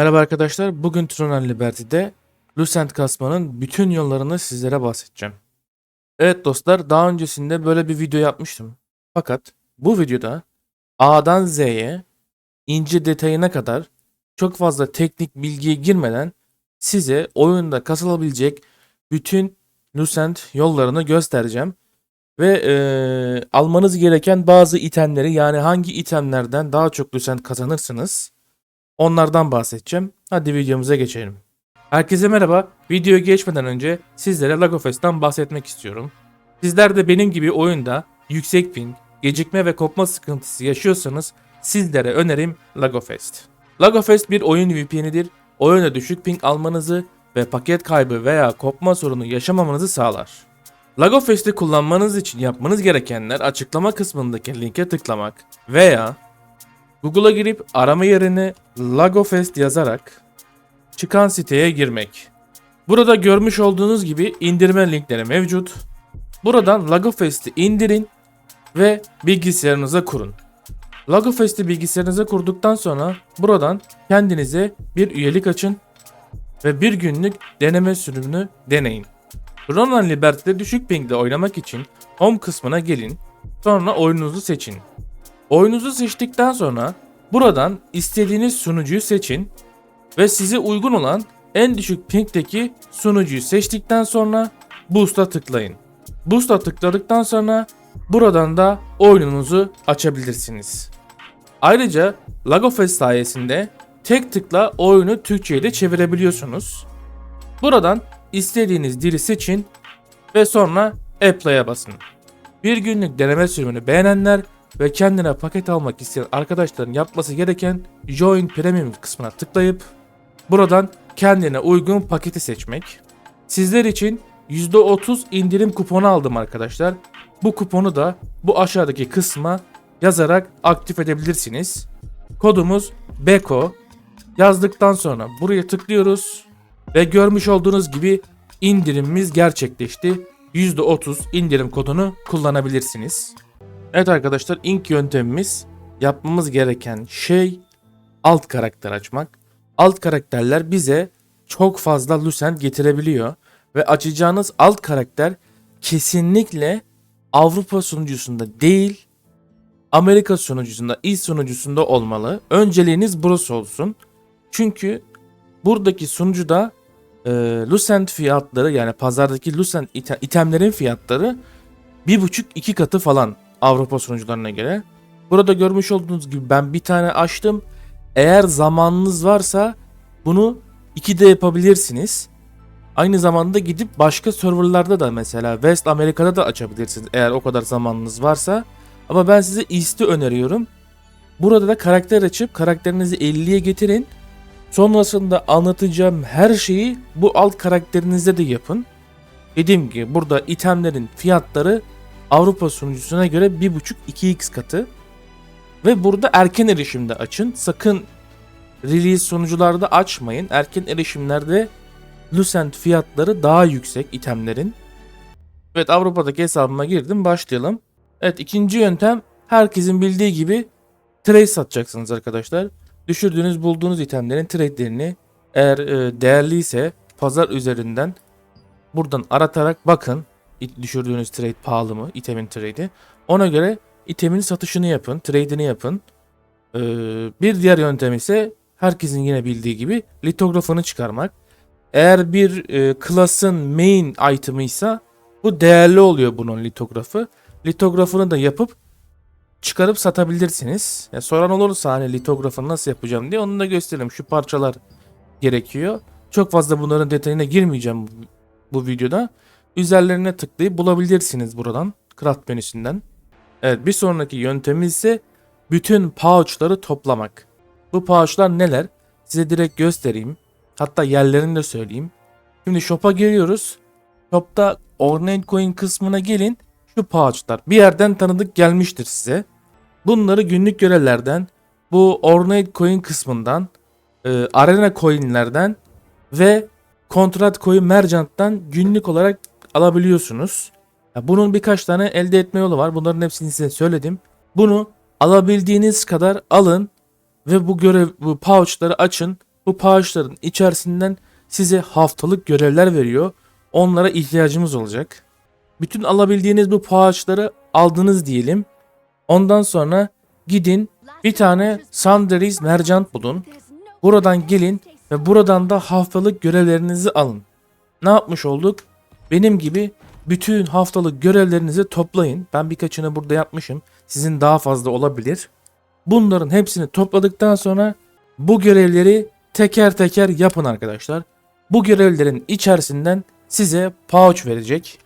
Merhaba arkadaşlar. Bugün Tron Liberty'de Lucent kasmanın bütün yollarını sizlere bahsedeceğim. Evet dostlar, daha öncesinde böyle bir video yapmıştım. Fakat bu videoda A'dan Z'ye ince detayına kadar çok fazla teknik bilgiye girmeden size oyunda kasılabilecek bütün Lucent yollarını göstereceğim. Ve eee, almanız gereken bazı itemleri yani hangi itemlerden daha çok Lucent kazanırsınız Onlardan bahsedeceğim. Hadi videomuza geçelim. Herkese merhaba. Videoya geçmeden önce sizlere Lagofest'ten bahsetmek istiyorum. Sizler de benim gibi oyunda yüksek ping, gecikme ve kopma sıkıntısı yaşıyorsanız sizlere önerim Lagofest. Lagofest bir oyun VPN'idir. Oyuna düşük ping almanızı ve paket kaybı veya kopma sorunu yaşamamanızı sağlar. Lagofest'i kullanmanız için yapmanız gerekenler açıklama kısmındaki linke tıklamak veya Google'a girip arama yerine Lagofest yazarak çıkan siteye girmek. Burada görmüş olduğunuz gibi indirme linkleri mevcut. Buradan Lagofest'i indirin ve bilgisayarınıza kurun. Lagofest'i bilgisayarınıza kurduktan sonra buradan kendinize bir üyelik açın ve bir günlük deneme sürümünü deneyin. Ronan Liberty'de düşük pingde oynamak için Home kısmına gelin, sonra oyununuzu seçin. Oyununuzu seçtikten sonra buradan istediğiniz sunucuyu seçin ve size uygun olan en düşük pingdeki sunucuyu seçtikten sonra Boost'a tıklayın. Boost'a tıkladıktan sonra buradan da oyununuzu açabilirsiniz. Ayrıca Lagofest sayesinde tek tıkla oyunu Türkçe'ye de çevirebiliyorsunuz. Buradan istediğiniz dili seçin ve sonra Apply'a basın. Bir günlük deneme sürümünü beğenenler ve kendine paket almak isteyen arkadaşların yapması gereken Join Premium kısmına tıklayıp buradan kendine uygun paketi seçmek. Sizler için %30 indirim kuponu aldım arkadaşlar. Bu kuponu da bu aşağıdaki kısma yazarak aktif edebilirsiniz. Kodumuz BEKO. Yazdıktan sonra buraya tıklıyoruz ve görmüş olduğunuz gibi indirimimiz gerçekleşti. %30 indirim kodunu kullanabilirsiniz. Evet arkadaşlar ilk yöntemimiz yapmamız gereken şey alt karakter açmak. Alt karakterler bize çok fazla Lucent getirebiliyor ve açacağınız alt karakter kesinlikle Avrupa sunucusunda değil Amerika sunucusunda, İ sunucusunda olmalı. Önceliğiniz burası olsun. Çünkü buradaki sunucuda e, Lucent fiyatları yani pazardaki Lucent ite- itemlerin fiyatları bir buçuk iki katı falan Avrupa sunucularına göre. Burada görmüş olduğunuz gibi ben bir tane açtım. Eğer zamanınız varsa bunu 2 de yapabilirsiniz. Aynı zamanda gidip başka serverlarda da mesela West Amerika'da da açabilirsiniz eğer o kadar zamanınız varsa. Ama ben size East'i öneriyorum. Burada da karakter açıp karakterinizi 50'ye getirin. Sonrasında anlatacağım her şeyi bu alt karakterinizde de yapın. Dediğim gibi burada itemlerin fiyatları Avrupa sunucusuna göre 1.5-2x katı. Ve burada erken erişimde açın. Sakın release sunucularda açmayın. Erken erişimlerde Lucent fiyatları daha yüksek itemlerin. Evet Avrupa'daki hesabıma girdim. Başlayalım. Evet ikinci yöntem herkesin bildiği gibi trade satacaksınız arkadaşlar. Düşürdüğünüz bulduğunuz itemlerin trade'lerini eğer e, değerliyse pazar üzerinden buradan aratarak bakın düşürdüğünüz trade pahalı mı itemin trade'i. Ona göre itemin satışını yapın, trade'ini yapın. Ee, bir diğer yöntem ise herkesin yine bildiği gibi litografını çıkarmak. Eğer bir e, class'ın main item'ıysa bu değerli oluyor bunun litografı. Litografını da yapıp çıkarıp satabilirsiniz. Ya soran olursa hani litografını nasıl yapacağım diye onu da göstereyim. Şu parçalar gerekiyor. Çok fazla bunların detayına girmeyeceğim bu videoda. Üzerlerine tıklayıp bulabilirsiniz buradan. Craft menüsünden. Evet bir sonraki yöntemimiz ise bütün pouchları toplamak. Bu pouchlar neler? Size direkt göstereyim. Hatta yerlerini de söyleyeyim. Şimdi shop'a giriyoruz. Shop'ta Ornate Coin kısmına gelin. Şu pouchlar bir yerden tanıdık gelmiştir size. Bunları günlük görevlerden, bu Ornate Coin kısmından, e, Arena Coin'lerden ve Kontrat Coin Merchant'tan günlük olarak alabiliyorsunuz. Bunun birkaç tane elde etme yolu var. Bunların hepsini size söyledim. Bunu alabildiğiniz kadar alın ve bu görev bu pouchları açın bu pouchların içerisinden size haftalık görevler veriyor. Onlara ihtiyacımız olacak. Bütün alabildiğiniz bu pouchları aldınız diyelim. Ondan sonra gidin bir tane Sandries mercant bulun. Buradan gelin ve buradan da haftalık görevlerinizi alın. Ne yapmış olduk? Benim gibi bütün haftalık görevlerinizi toplayın. Ben birkaçını burada yapmışım. Sizin daha fazla olabilir. Bunların hepsini topladıktan sonra bu görevleri teker teker yapın arkadaşlar. Bu görevlerin içerisinden size pouch verecek.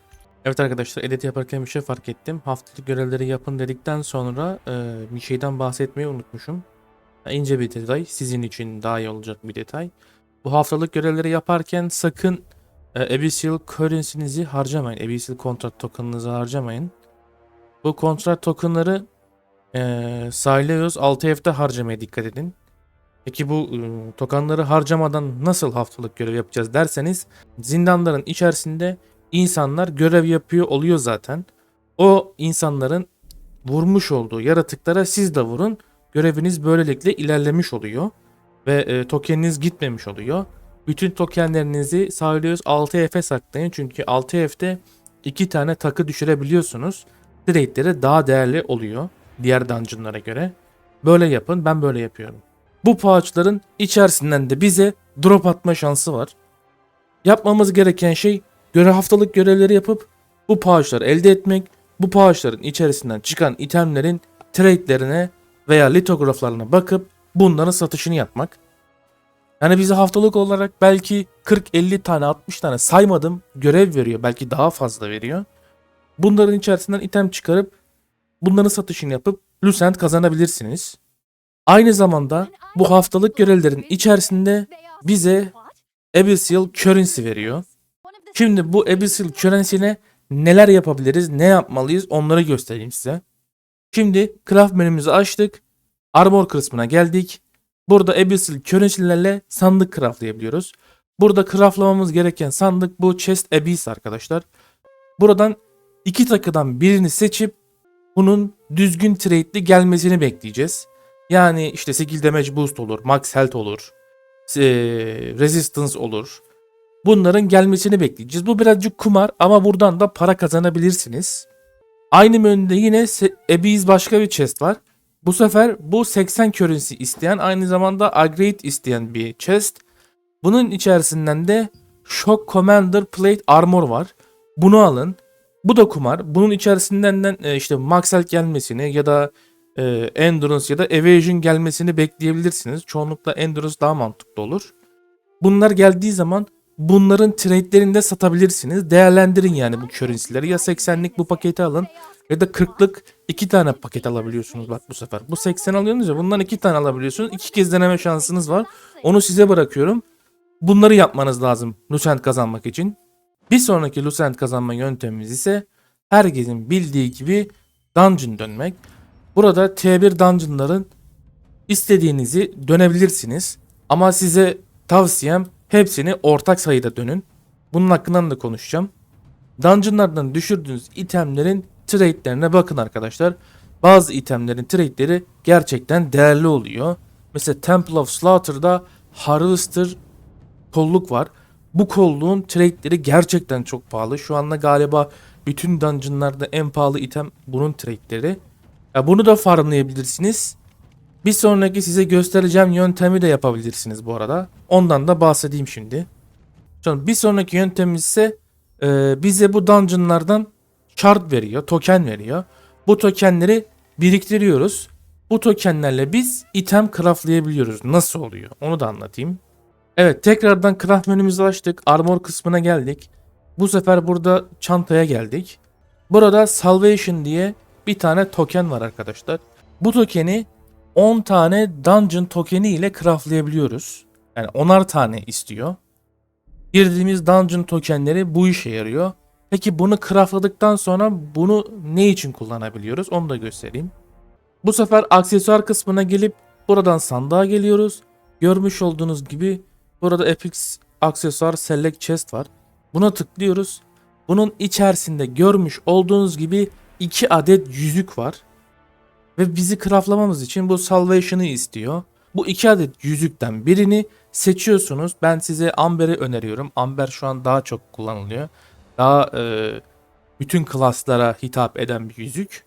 Evet arkadaşlar edit yaparken bir şey fark ettim. Haftalık görevleri yapın dedikten sonra e, bir şeyden bahsetmeyi unutmuşum. İnce bir detay. Sizin için daha iyi olacak bir detay. Bu haftalık görevleri yaparken sakın e, Abyssal Currency'nizi harcamayın. Abyssal Contract Token'ınızı harcamayın. Bu kontrat tokenları e, Sileus 6F'de harcamaya dikkat edin. Peki bu e, tokenları harcamadan nasıl haftalık görev yapacağız derseniz zindanların içerisinde insanlar görev yapıyor oluyor zaten. O insanların vurmuş olduğu yaratıklara siz de vurun. Göreviniz böylelikle ilerlemiş oluyor. Ve e, tokeniniz gitmemiş oluyor. Bütün tokenlerinizi Sileus 6F'e saklayın. Çünkü 6F'de iki tane takı düşürebiliyorsunuz. Trade'leri daha değerli oluyor diğer dungeonlara göre. Böyle yapın ben böyle yapıyorum. Bu pouchların içerisinden de bize drop atma şansı var. Yapmamız gereken şey göre haftalık görevleri yapıp bu pouchları elde etmek, bu pouchların içerisinden çıkan itemlerin trade'lerine veya litograflarına bakıp bunların satışını yapmak. Yani bize haftalık olarak belki 40-50 tane 60 tane saymadım görev veriyor. Belki daha fazla veriyor. Bunların içerisinden item çıkarıp bunların satışını yapıp Lucent kazanabilirsiniz. Aynı zamanda bu haftalık görevlerin içerisinde bize Abyssal Currency veriyor. Şimdi bu Abyssal Currency'ne neler yapabiliriz, ne yapmalıyız onları göstereyim size. Şimdi craft menümüzü açtık. Armor kısmına geldik. Burada Abyssal Currency'lerle sandık craftlayabiliyoruz. Burada craftlamamız gereken sandık bu Chest Abyss arkadaşlar. Buradan iki takıdan birini seçip bunun düzgün trade'li gelmesini bekleyeceğiz. Yani işte skill damage boost olur, max health olur, resistance olur. Bunların gelmesini bekleyeceğiz. Bu birazcık kumar ama buradan da para kazanabilirsiniz. Aynı menüde yine Abyss başka bir chest var. Bu sefer bu 80 currency isteyen aynı zamanda upgrade isteyen bir chest. Bunun içerisinden de Shock Commander Plate Armor var. Bunu alın. Bu da kumar. Bunun içerisinden de e, işte Max Health gelmesini ya da e, Endurance ya da Evasion gelmesini bekleyebilirsiniz. Çoğunlukla Endurance daha mantıklı olur. Bunlar geldiği zaman bunların trade'lerini de satabilirsiniz. Değerlendirin yani bu currency'leri. Ya 80'lik bu paketi alın ya da 40'lık iki tane paket alabiliyorsunuz bak bu sefer. Bu 80 alıyorsunuz ya bundan iki tane alabiliyorsunuz. İki kez deneme şansınız var. Onu size bırakıyorum. Bunları yapmanız lazım Lucent kazanmak için. Bir sonraki Lucent kazanma yöntemimiz ise herkesin bildiği gibi dungeon dönmek. Burada T1 dungeonların istediğinizi dönebilirsiniz. Ama size tavsiyem hepsini ortak sayıda dönün. Bunun hakkından da konuşacağım. Dungeonlardan düşürdüğünüz itemlerin trade'lerine bakın arkadaşlar. Bazı itemlerin trade'leri gerçekten değerli oluyor. Mesela Temple of Slaughter'da Harvester kolluk var. Bu kolluğun trade'leri gerçekten çok pahalı. Şu anda galiba bütün dungeonlarda en pahalı item bunun trade'leri. Ya bunu da farmlayabilirsiniz. Bir sonraki size göstereceğim yöntemi de yapabilirsiniz bu arada. Ondan da bahsedeyim şimdi. Sonra bir sonraki yöntemimiz ise e, bize bu dungeonlardan shard veriyor, token veriyor. Bu tokenleri biriktiriyoruz. Bu tokenlerle biz item craftlayabiliyoruz. Nasıl oluyor? Onu da anlatayım. Evet tekrardan craft menümüzü açtık. Armor kısmına geldik. Bu sefer burada çantaya geldik. Burada Salvation diye bir tane token var arkadaşlar. Bu tokeni 10 tane dungeon tokeni ile craftlayabiliyoruz. Yani 10'ar tane istiyor. Girdiğimiz dungeon tokenleri bu işe yarıyor. Peki bunu craftladıktan sonra bunu ne için kullanabiliyoruz? Onu da göstereyim. Bu sefer aksesuar kısmına gelip buradan sandığa geliyoruz. Görmüş olduğunuz gibi burada Epix aksesuar select chest var. Buna tıklıyoruz. Bunun içerisinde görmüş olduğunuz gibi 2 adet yüzük var. Ve bizi craftlamamız için bu salvation'ı istiyor. Bu iki adet yüzükten birini seçiyorsunuz. Ben size Amber'i öneriyorum. Amber şu an daha çok kullanılıyor. Daha e, bütün klaslara hitap eden bir yüzük.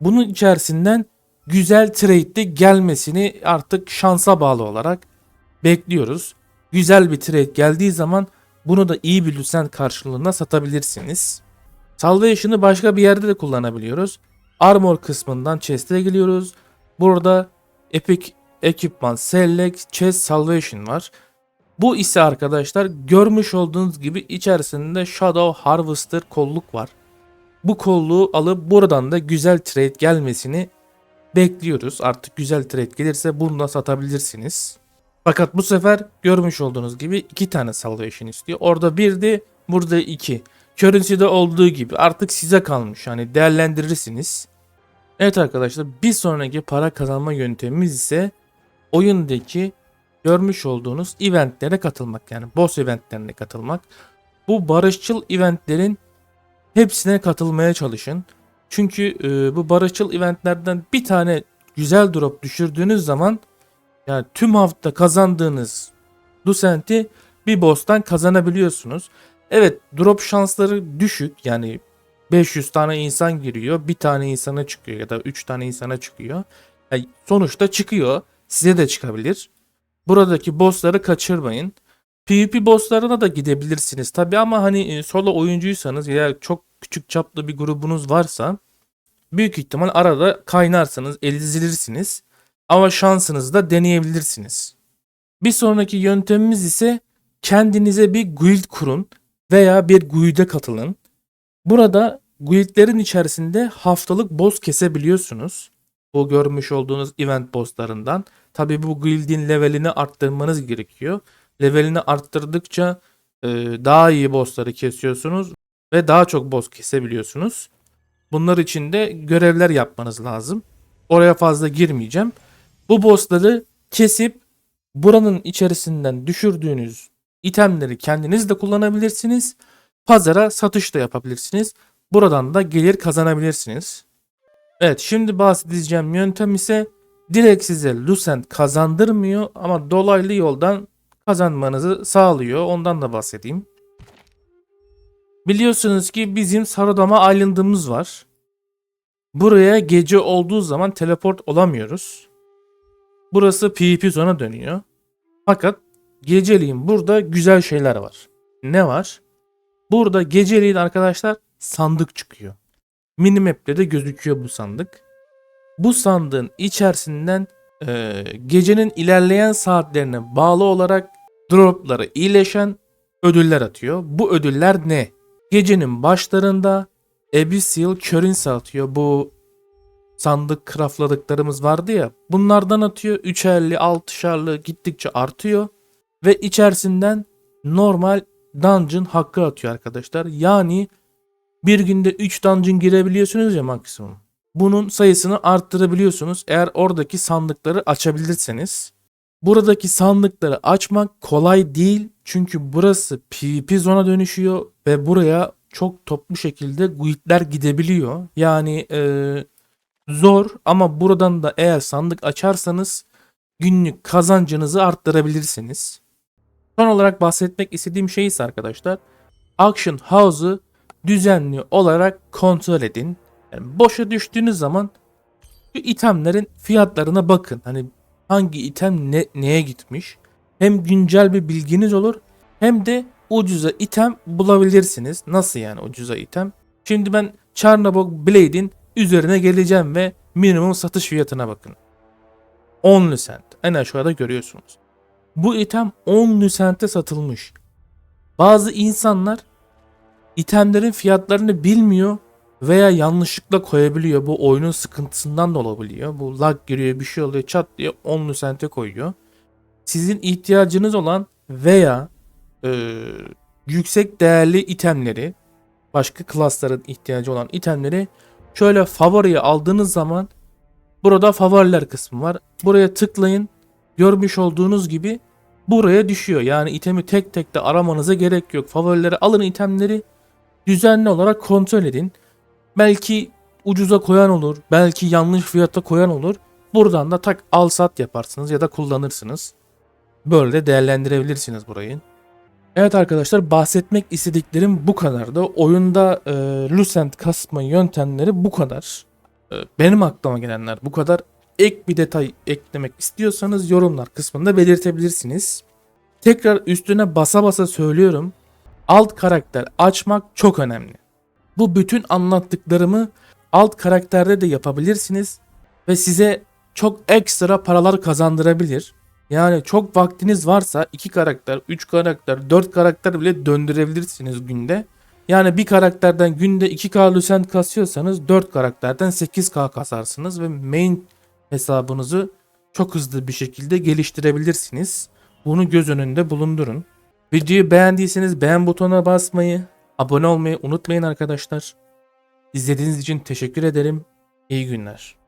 Bunun içerisinden güzel trade'li gelmesini artık şansa bağlı olarak bekliyoruz. Güzel bir trade geldiği zaman bunu da iyi bir Lucent karşılığında satabilirsiniz. Salvation'ı başka bir yerde de kullanabiliyoruz. Armor kısmından chest'e geliyoruz. Burada Epic Ekipman Select Chest Salvation var. Bu ise arkadaşlar görmüş olduğunuz gibi içerisinde Shadow Harvester kolluk var. Bu kolluğu alıp buradan da güzel trade gelmesini bekliyoruz. Artık güzel trade gelirse bunu da satabilirsiniz. Fakat bu sefer görmüş olduğunuz gibi iki tane salvation istiyor. Orada birdi, burada iki. Currency'de olduğu gibi artık size kalmış. Yani değerlendirirsiniz. Evet arkadaşlar bir sonraki para kazanma yöntemimiz ise oyundaki görmüş olduğunuz eventlere katılmak. Yani boss eventlerine katılmak. Bu barışçıl eventlerin hepsine katılmaya çalışın. Çünkü e, bu barışçıl eventlerden bir tane güzel drop düşürdüğünüz zaman yani tüm hafta kazandığınız Lucent'i bir boss'tan kazanabiliyorsunuz. Evet drop şansları düşük yani 500 tane insan giriyor bir tane insana çıkıyor ya da 3 tane insana çıkıyor. Yani sonuçta çıkıyor size de çıkabilir. Buradaki bossları kaçırmayın. PvP bosslarına da gidebilirsiniz tabi ama hani e, solo oyuncuysanız ya çok küçük çaplı bir grubunuz varsa büyük ihtimal arada kaynarsınız, ezilirsiniz. Ama şansınızı da deneyebilirsiniz. Bir sonraki yöntemimiz ise kendinize bir guild kurun veya bir guild'e katılın. Burada guildlerin içerisinde haftalık boss kesebiliyorsunuz. Bu görmüş olduğunuz event bosslarından. Tabi bu guild'in levelini arttırmanız gerekiyor. Levelini arttırdıkça e, daha iyi bossları kesiyorsunuz ve daha çok boss kesebiliyorsunuz. Bunlar için de görevler yapmanız lazım. Oraya fazla girmeyeceğim. Bu bossları kesip buranın içerisinden düşürdüğünüz itemleri kendiniz de kullanabilirsiniz. Pazara satış da yapabilirsiniz. Buradan da gelir kazanabilirsiniz. Evet şimdi bahsedeceğim yöntem ise direkt size Lucent kazandırmıyor ama dolaylı yoldan kazanmanızı sağlıyor. Ondan da bahsedeyim. Biliyorsunuz ki bizim Sarodama Island'ımız var. Buraya gece olduğu zaman teleport olamıyoruz. Burası PvP zona dönüyor. Fakat geceliğin burada güzel şeyler var. Ne var? Burada geceliğin arkadaşlar sandık çıkıyor. Minimap'te de gözüküyor bu sandık. Bu sandığın içerisinden e, gecenin ilerleyen saatlerine bağlı olarak dropları iyileşen ödüller atıyor. Bu ödüller ne? Gecenin başlarında Abyssal Currency atıyor. Bu sandık craftladıklarımız vardı ya. Bunlardan atıyor. 3'erli, 6'şarlı gittikçe artıyor. Ve içerisinden normal dungeon hakkı atıyor arkadaşlar. Yani bir günde 3 dungeon girebiliyorsunuz ya maksimum. Bunun sayısını arttırabiliyorsunuz eğer oradaki sandıkları açabilirseniz. Buradaki sandıkları açmak kolay değil çünkü burası PvP zona dönüşüyor ve buraya çok toplu şekilde guildler gidebiliyor. Yani e, zor ama buradan da eğer sandık açarsanız günlük kazancınızı arttırabilirsiniz. Son olarak bahsetmek istediğim şey ise arkadaşlar Auction House'u düzenli olarak kontrol edin. Yani boşa düştüğünüz zaman şu itemlerin fiyatlarına bakın. Hani hangi item ne, neye gitmiş. Hem güncel bir bilginiz olur hem de ucuza item bulabilirsiniz. Nasıl yani ucuza item? Şimdi ben Charnabog Blade'in üzerine geleceğim ve minimum satış fiyatına bakın. 10 lucent. En aşağıda görüyorsunuz. Bu item 10 lucent'e satılmış. Bazı insanlar itemlerin fiyatlarını bilmiyor veya yanlışlıkla koyabiliyor. Bu oyunun sıkıntısından da olabiliyor. Bu lag giriyor bir şey oluyor çat diye 10 lucent'e koyuyor. Sizin ihtiyacınız olan veya e, yüksek değerli itemleri başka klasların ihtiyacı olan itemleri şöyle favoriye aldığınız zaman burada favoriler kısmı var. Buraya tıklayın. Görmüş olduğunuz gibi buraya düşüyor. Yani itemi tek tek de aramanıza gerek yok. Favorileri alın itemleri düzenli olarak kontrol edin. Belki ucuza koyan olur. Belki yanlış fiyata koyan olur. Buradan da tak al sat yaparsınız ya da kullanırsınız. Böyle de değerlendirebilirsiniz burayı. Evet arkadaşlar bahsetmek istediklerim bu kadardı. Oyunda e, Lucent kasma yöntemleri bu kadar. E, benim aklıma gelenler bu kadar. Ek bir detay eklemek istiyorsanız yorumlar kısmında belirtebilirsiniz. Tekrar üstüne basa basa söylüyorum. Alt karakter açmak çok önemli. Bu bütün anlattıklarımı alt karakterde de yapabilirsiniz ve size çok ekstra paralar kazandırabilir. Yani çok vaktiniz varsa 2 karakter, 3 karakter, 4 karakter bile döndürebilirsiniz günde. Yani bir karakterden günde 2K Lucent kasıyorsanız 4 karakterden 8K kasarsınız ve main hesabınızı çok hızlı bir şekilde geliştirebilirsiniz. Bunu göz önünde bulundurun. Videoyu beğendiyseniz beğen butonuna basmayı, abone olmayı unutmayın arkadaşlar. İzlediğiniz için teşekkür ederim. İyi günler.